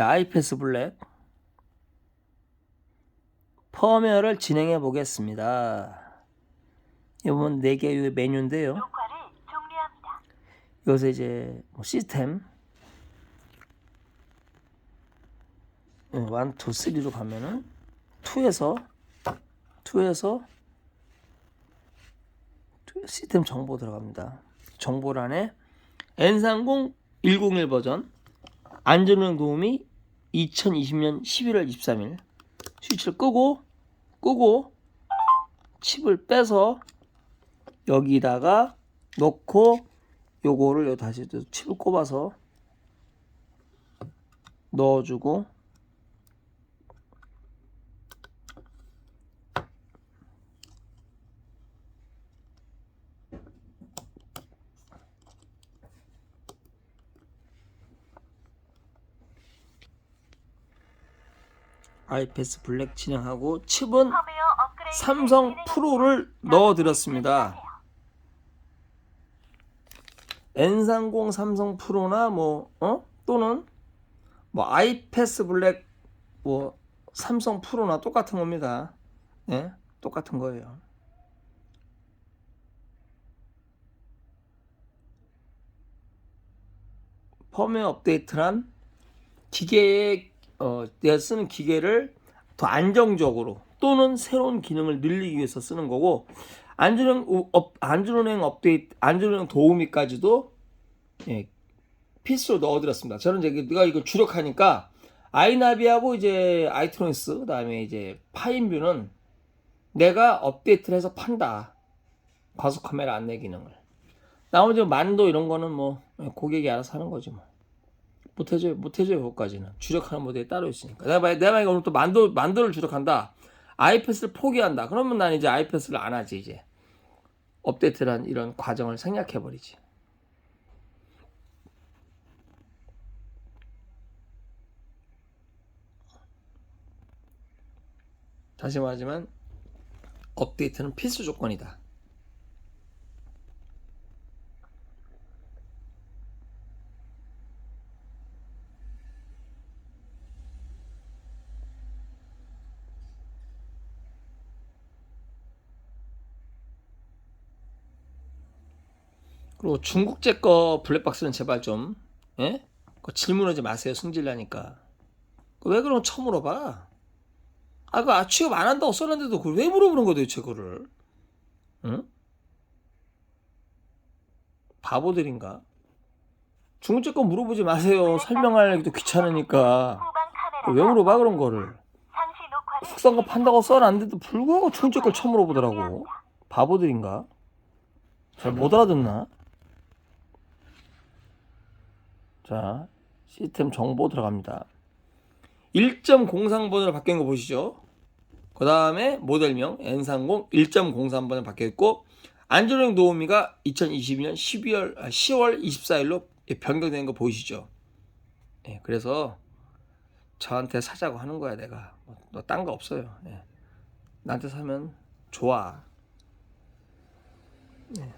야, 아이패스 블랙 펌웨어를 진행해 보겠습니다. 이번 4개의 메뉴인데요. 여기서 이제 뭐 시스템 1, 2, 3로 가면은 2에서 2에서 시스템 정보 들어갑니다. 정보란에 N30 101 버전 안전운행 도우미 2020년 11월 23일. 스위치를 끄고 끄고 칩을 빼서 여기다가 넣고 요거를 다시 또 칩을 꼽아서 넣어주고 아이패스 블랙 진행하고 칩은 삼성 프로를 넣어드렸습니다. N30 삼성 프로나 뭐 어? 또는 뭐 아이패스 블랙 뭐 삼성 프로나 똑같은 겁니다. 예? 똑같은 거예요. 펌웨어 업데이트란 기계에 어, 내가 쓰는 기계를 더 안정적으로 또는 새로운 기능을 늘리기 위해서 쓰는 거고 우- 업, 안전운행 업데이트 안전운행 도우미까지도 예, 필수로 넣어드렸습니다. 저는 이제 내가 이거 주력하니까 아이나비하고 이제 아이트로니스 그다음에 이제 파인뷰는 내가 업데이트를 해서 판다. 과속 카메라 안내 기능을. 나머지 만도 이런 거는 뭐 고객이 알아서 하는 거지 뭐. 못해줘요, 못해줘요, 그것까지는. 주력하는 모델이 따로 있으니까. 내가 만약, 내가 만약 오늘 또 만도, 만도를 주력한다. 아이패스를 포기한다. 그러면 난 이제 아이패스를 안 하지, 이제. 업데이트란 이런 과정을 생략해버리지. 다시 말하지만, 업데이트는 필수 조건이다. 그리고 중국제 거 블랙박스는 제발 좀, 예? 질문하지 마세요. 승질나니까. 왜거 처음 물어봐? 아, 그 취업 안 한다고 써놨는데도 그걸 왜 물어보는 거야, 도대체 그거를? 응? 바보들인가? 중국제 거 물어보지 마세요. 설명하기도 귀찮으니까. 왜 물어봐, 그런 거를? 거 판다고 써놨는데도 불구하고 중국제 걸 처음 물어보더라고. 바보들인가? 잘 못 알아듣나? 자, 시스템 정보 들어갑니다. 1.03번으로 바뀐 거 보시죠. 그 다음에 모델명 N30 1.03번으로 바뀌어 있고 안전운행 도우미가 2022년 12월, 아, 10월 24일로 변경된 거 보이시죠? 예, 그래서 저한테 사자고 하는 거야 내가. 너 딴 거 없어요. 예. 나한테 사면 좋아. 예.